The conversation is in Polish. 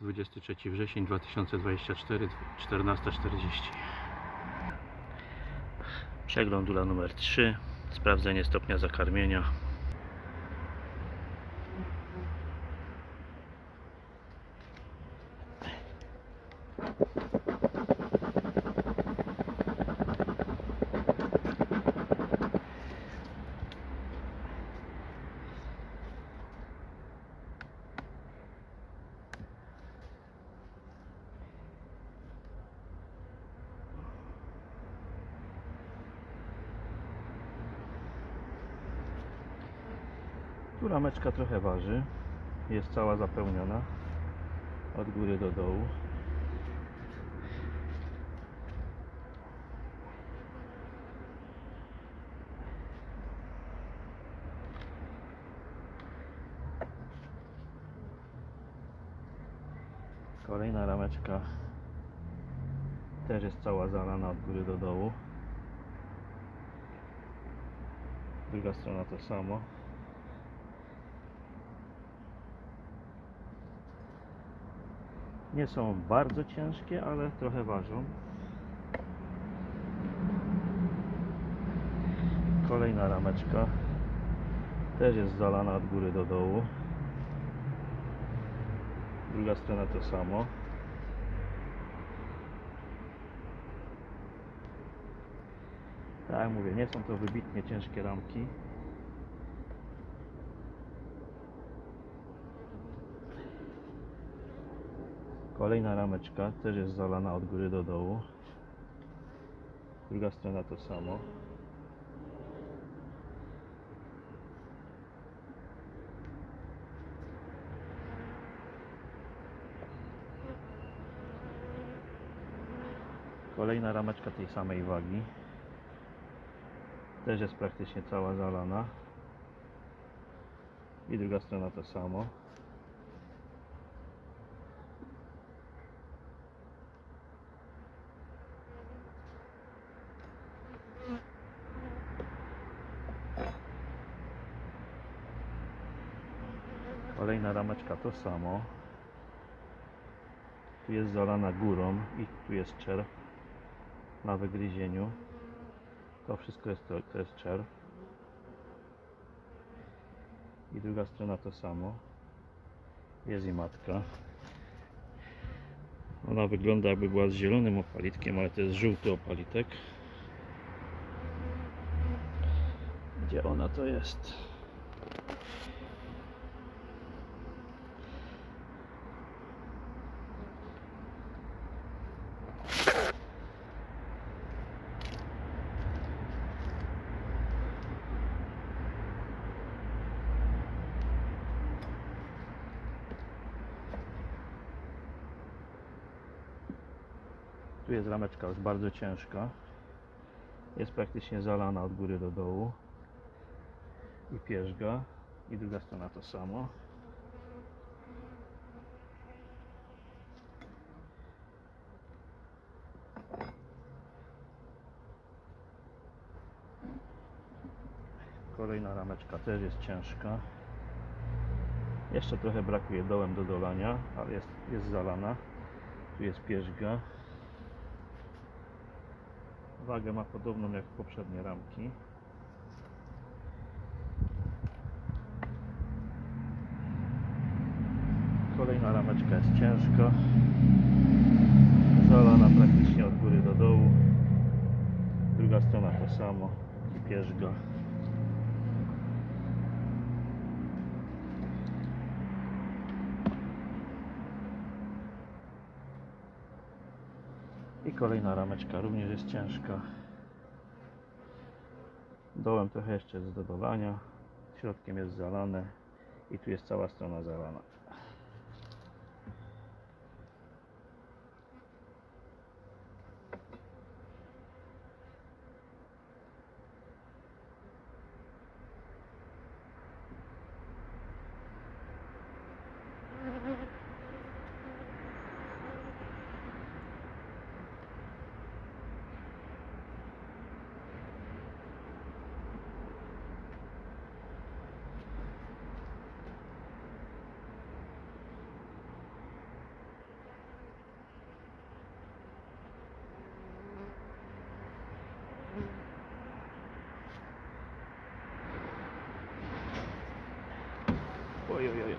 23 wrzesień 2024, 14.40. Przegląd ula numer 3. Sprawdzenie stopnia zakarmienia. Rameczka trochę waży. Jest cała zapełniona od góry do dołu. Kolejna rameczka też jest cała zalana od góry do dołu. Druga strona to samo. Nie są bardzo ciężkie, ale trochę ważą. Kolejna rameczka też jest zalana od góry do dołu. Druga strona to samo. Tak mówię, nie są to wybitnie ciężkie ramki. Kolejna rameczka też jest zalana od góry do dołu. Druga strona to samo. Kolejna rameczka tej samej wagi. Też jest praktycznie cała zalana. I druga strona to samo. Kolejna rameczka to samo. Tu jest zalana górą i tu jest czerw na wygryzieniu. To wszystko jest to, jest czerw. I druga strona to samo. Jest i matka. Ona wygląda jakby była z zielonym opalitkiem, ale to jest żółty opalitek. Gdzie ona to jest? Tu jest rameczka już bardzo ciężka. Jest praktycznie zalana od góry do dołu. I pierzga. I druga strona to samo. Kolejna rameczka też jest ciężka. Jeszcze trochę brakuje dołem do dolania, ale jest, jest zalana. Tu jest pierzga. Wagę ma podobną jak poprzednie ramki. Kolejna rameczka jest ciężka. Zalana praktycznie od góry do dołu. Druga strona to samo. I pierzga. I kolejna rameczka również jest ciężka. Dołem trochę jeszcze jest do dodania. Środkiem jest zalane. I tu jest cała strona zalana. Uiuiui.